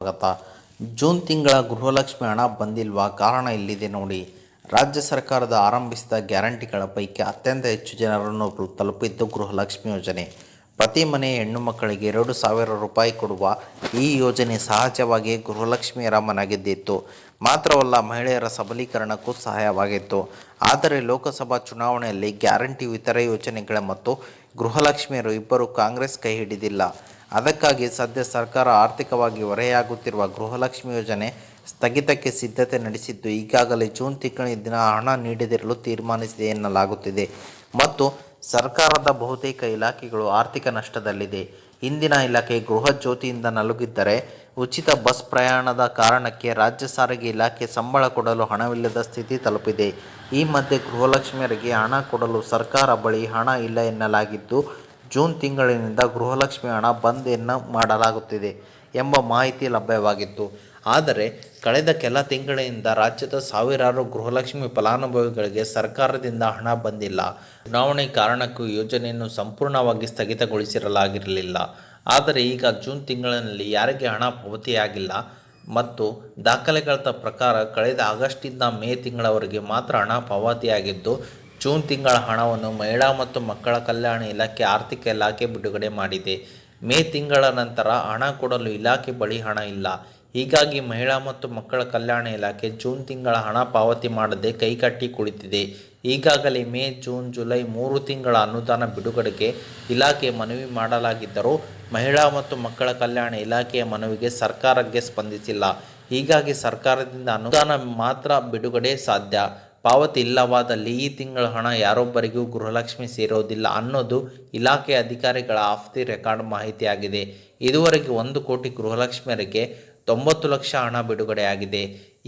ಸ್ವಾಗತ ಜೂನ್ ತಿಂಗಳ ಗೃಹಲಕ್ಷ್ಮಿ ಹಣ ಬಂದಿಲ್ವಾ? ಕಾರಣ ಇಲ್ಲಿದೆ ನೋಡಿ. ರಾಜ್ಯ ಸರ್ಕಾರದ ಆರಂಭಿಸಿದ ಗ್ಯಾರಂಟಿಗಳ ಪೈಕಿ ಅತ್ಯಂತ ಹೆಚ್ಚು ಜನರನ್ನು ತಲುಪಿದ್ದು ಗೃಹಲಕ್ಷ್ಮಿ ಯೋಜನೆ. ಪ್ರತಿ ಮನೆ ಹೆಣ್ಣು ಮಕ್ಕಳಿಗೆ ಎರಡು ಸಾವಿರ ರೂಪಾಯಿ ಕೊಡುವ ಈ ಯೋಜನೆ ಸಹಜವಾಗಿ ಗೃಹಲಕ್ಷ್ಮಿಯರ ಮನಗೆದ್ದಿತ್ತು. ಮಾತ್ರವಲ್ಲ, ಮಹಿಳೆಯರ ಸಬಲೀಕರಣಕ್ಕೂ ಸಹಾಯವಾಗಿತ್ತು. ಆದರೆ, ಲೋಕಸಭಾ ಚುನಾವಣೆಯಲ್ಲಿ ಗ್ಯಾರಂಟಿ ಇತರೆ ಯೋಜನೆಗಳ ಮತ್ತು ಗೃಹಲಕ್ಷ್ಮಿಯರು ಇಬ್ಬರು ಕಾಂಗ್ರೆಸ್ ಕೈ ಹಿಡಿದಿಲ್ಲ. ಅದಕ್ಕಾಗಿ ಸದ್ಯ ಸರ್ಕಾರ ಆರ್ಥಿಕವಾಗಿ ಹೊರೆಯಾಗುತ್ತಿರುವ ಗೃಹಲಕ್ಷ್ಮಿ ಯೋಜನೆ ಸ್ಥಗಿತಕ್ಕೆ ಸಿದ್ಧತೆ ನಡೆಸಿದ್ದು ಈಗಾಗಲೇ ಜೂನ್ ತಿಂಗಳಿನ ಹಣ ನೀಡದಿರಲು ತೀರ್ಮಾನಿಸಿದೆ ಎನ್ನಲಾಗುತ್ತಿದೆ. ಮತ್ತು ಸರ್ಕಾರದ ಬಹುತೇಕ ಇಲಾಖೆಗಳು ಆರ್ಥಿಕ ನಷ್ಟದಲ್ಲಿದೆ. ಇಂದಿನ ಇಲಾಖೆ ಗೃಹ ಜ್ಯೋತಿಯಿಂದ ನಲುಗಿದ್ದರೆ ಉಚಿತ ಬಸ್ ಪ್ರಯಾಣದ ಕಾರಣಕ್ಕೆ ರಾಜ್ಯ ಸಾರಿಗೆ ಇಲಾಖೆ ಸಂಬಳ ಕೊಡಲು ಹಣವಿಲ್ಲದ ಸ್ಥಿತಿ ತಲುಪಿದೆ. ಈ ಮಧ್ಯೆ ಗೃಹಲಕ್ಷ್ಮಿಯರಿಗೆ ಹಣ ಕೊಡಲು ಸರ್ಕಾರ ಬಳಿ ಹಣ ಇಲ್ಲ ಎನ್ನಲಾಗಿದ್ದು ಜೂನ್ ತಿಂಗಳಿನಿಂದ ಗೃಹಲಕ್ಷ್ಮಿ ಹಣ ಬಂದ್ ಮಾಡಲಾಗುತ್ತಿದೆ ಎಂಬ ಮಾಹಿತಿ ಲಭ್ಯವಾಗಿತ್ತು. ಆದರೆ, ಕಳೆದ ಕೆಲ ತಿಂಗಳಿನಿಂದ ರಾಜ್ಯದ ಸಾವಿರಾರು ಗೃಹಲಕ್ಷ್ಮಿ ಫಲಾನುಭವಿಗಳಿಗೆ ಸರ್ಕಾರದಿಂದ ಹಣ ಬಂದಿಲ್ಲ. ಚುನಾವಣೆ ಕಾರಣಕ್ಕೂ ಯೋಜನೆಯನ್ನು ಸಂಪೂರ್ಣವಾಗಿ ಸ್ಥಗಿತಗೊಳಿಸಿರಲಾಗಿರಲಿಲ್ಲ. ಆದರೆ, ಈಗ ಜೂನ್ ತಿಂಗಳಿನಲ್ಲಿ ಯಾರಿಗೆ ಹಣ ಪಾವತಿಯಾಗಿಲ್ಲ ಮತ್ತು ದಾಖಲೆಗಳ ಪ್ರಕಾರ ಕಳೆದ ಆಗಸ್ಟಿಂದ ಮೇ ತಿಂಗಳವರೆಗೆ ಮಾತ್ರ ಹಣ ಪಾವತಿಯಾಗಿದ್ದು ಜೂನ್ ತಿಂಗಳ ಹಣವನ್ನು ಮಹಿಳಾ ಮತ್ತು ಮಕ್ಕಳ ಕಲ್ಯಾಣ ಇಲಾಖೆ ಆರ್ಥಿಕ ಇಲಾಖೆ ಬಿಡುಗಡೆ ಮಾಡಿದೆ. ಮೇ ತಿಂಗಳ ನಂತರ ಹಣ ಕೊಡಲು ಇಲಾಖೆ ಬಳಿ ಹಣ ಇಲ್ಲ. ಹೀಗಾಗಿ ಮಹಿಳಾ ಮತ್ತು ಮಕ್ಕಳ ಕಲ್ಯಾಣ ಇಲಾಖೆ ಜೂನ್ ತಿಂಗಳ ಹಣ ಪಾವತಿ ಮಾಡದೆ ಕೈಕಟ್ಟಿ ಕುಳಿತಿದೆ. ಈಗಾಗಲೇ ಮೇ, ಜೂನ್, ಜುಲೈ ಮೂರು ತಿಂಗಳ ಅನುದಾನ ಬಿಡುಗಡೆಗೆ ಇಲಾಖೆ ಮನವಿ ಮಾಡಲಾಗಿದ್ದರೂ ಮಹಿಳಾ ಮತ್ತು ಮಕ್ಕಳ ಕಲ್ಯಾಣ ಇಲಾಖೆಯ ಮನವಿಗೆ ಸರ್ಕಾರಕ್ಕೆ ಸ್ಪಂದಿಸಿಲ್ಲ. ಹೀಗಾಗಿ ಸರ್ಕಾರದಿಂದ ಅನುದಾನ ಮಾತ್ರ ಬಿಡುಗಡೆ ಸಾಧ್ಯ. ಪಾವತಿ ಇಲ್ಲವಾದಲ್ಲಿ ಈ ತಿಂಗಳ ಹಣ ಯಾರೊಬ್ಬರಿಗೂ ಗೃಹಲಕ್ಷ್ಮಿ ಸೇರೋದಿಲ್ಲ ಅನ್ನೋದು ಇಲಾಖೆ ಅಧಿಕಾರಿಗಳ ಆಫ್ತಿ ರೆಕಾರ್ಡ್ ಮಾಹಿತಿಯಾಗಿದೆ. ಇದುವರೆಗೆ ಒಂದು ಕೋಟಿ ಗೃಹಲಕ್ಷ್ಮಿಯರಿಗೆ ತೊಂಬತ್ತು ಲಕ್ಷ ಹಣ ಬಿಡುಗಡೆಯಾಗಿದೆ.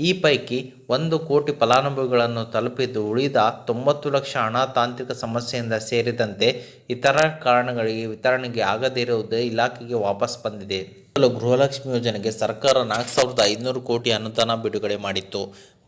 ಈ ಪೈಕಿ ಒಂದು ಕೋಟಿ ಫಲಾನುಭವಿಗಳನ್ನು ತಲುಪಿದ್ದು ಉಳಿದ ತೊಂಬತ್ತು ಲಕ್ಷ ಹಣ ತಾಂತ್ರಿಕ ಸಮಸ್ಯೆಯಿಂದ ಸೇರಿದಂತೆ ಇತರ ಕಾರಣಗಳಿಗೆ ವಿತರಣೆಗೆ ಆಗದಿರುವುದು ಇಲಾಖೆಗೆ ವಾಪಸ್ ಬಂದಿದೆ. ಗೃಹಲಕ್ಷ್ಮಿ ಯೋಜನೆಗೆ ಸರ್ಕಾರ ನಾಲ್ಕು ಸಾವಿರದ ಐದುನೂರು ಕೋಟಿ ಅನುದಾನ ಬಿಡುಗಡೆ ಮಾಡಿತ್ತು.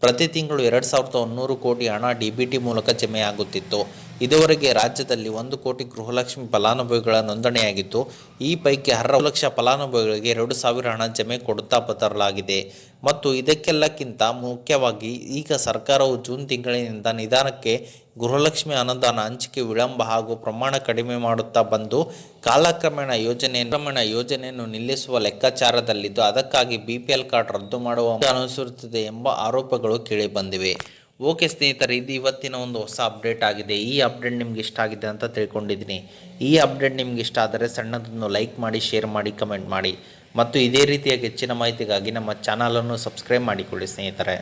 ಪ್ರತಿ ತಿಂಗಳು ಎರಡು ಸಾವಿರದ ಒಂದೂರು ಕೋಟಿ ಹಣ ಡಿ ಬಿ ಟಿ ಮೂಲಕ ಜಮೆಯಾಗುತ್ತಿತ್ತು. ಇದುವರೆಗೆ ರಾಜ್ಯದಲ್ಲಿ ಒಂದು ಕೋಟಿ ಗೃಹಲಕ್ಷ್ಮಿ ಫಲಾನುಭವಿಗಳ ನೋಂದಣಿಯಾಗಿತ್ತು. ಈ ಪೈಕಿ ಅರ್ಹ ಲಕ್ಷ ಫಲಾನುಭವಿಗಳಿಗೆ ಎರಡು ಸಾವಿರ ಹಣ ಜಮೆ ಕೊಡುತ್ತಾ ಬದಲಾಗಿದೆ ಮತ್ತು ಇದಕ್ಕೆಲ್ಲಕ್ಕಿಂತ ಮುಖ್ಯವಾಗಿ ಈಗ ಸರ್ಕಾರವು ಜೂನ್ ತಿಂಗಳಿನಿಂದ ನಿಧಾನಕ್ಕೆ ಗೃಹಲಕ್ಷ್ಮಿ ಅನುದಾನ ಹಂಚಿಕೆ ವಿಳಂಬ ಹಾಗೂ ಪ್ರಮಾಣ ಕಡಿಮೆ ಮಾಡುತ್ತಾ ಬಂದು ಕಾಲಕ್ರಮೇಣ ಯೋಜನೆ ಕ್ರಮೇಣ ಯೋಜನೆಯನ್ನು ನಿಲ್ಲಿಸುವ ಲೆಕ್ಕಾಚಾರದಲ್ಲಿದ್ದು ಅದಕ್ಕಾಗಿ ಬಿಪಿಎಲ್ ಕಾರ್ಡ್ ರದ್ದು ಮಾಡುವ ಅನುಸರಿಸುತ್ತದೆ ಎಂಬ ಆರೋಪಗಳು ಕೇಳಿಬಂದಿವೆ ಓಕೆ ಸ್ನೇಹಿತರೆ, ಇದು ಇವತ್ತಿನ ಒಂದು ಹೊಸ ಅಪ್ಡೇಟ್ ಆಗಿದೆ. ಈ ಅಪ್ಡೇಟ್ ನಿಮ್ಗೆ ಇಷ್ಟ ಆಗಿದೆ ಅಂತ ತಿಳ್ಕೊಂಡಿದ್ದೀನಿ. ಈ ಅಪ್ಡೇಟ್ ನಿಮ್ಗೆ ಇಷ್ಟ ಆದರೆ ಸಣ್ಣದನ್ನು ಲೈಕ್ ಮಾಡಿ, ಶೇರ್ ಮಾಡಿ, ಕಮೆಂಟ್ ಮಾಡಿ. ಮತ್ತು ಇದೇ ರೀತಿಯಾಗಿ ಹೆಚ್ಚಿನ ಮಾಹಿತಿಗಾಗಿ ನಮ್ಮ ಚಾನಲನ್ನು ಸಬ್ಸ್ಕ್ರೈಬ್ ಮಾಡಿಕೊಳ್ಳಿ ಸ್ನೇಹಿತರೆ.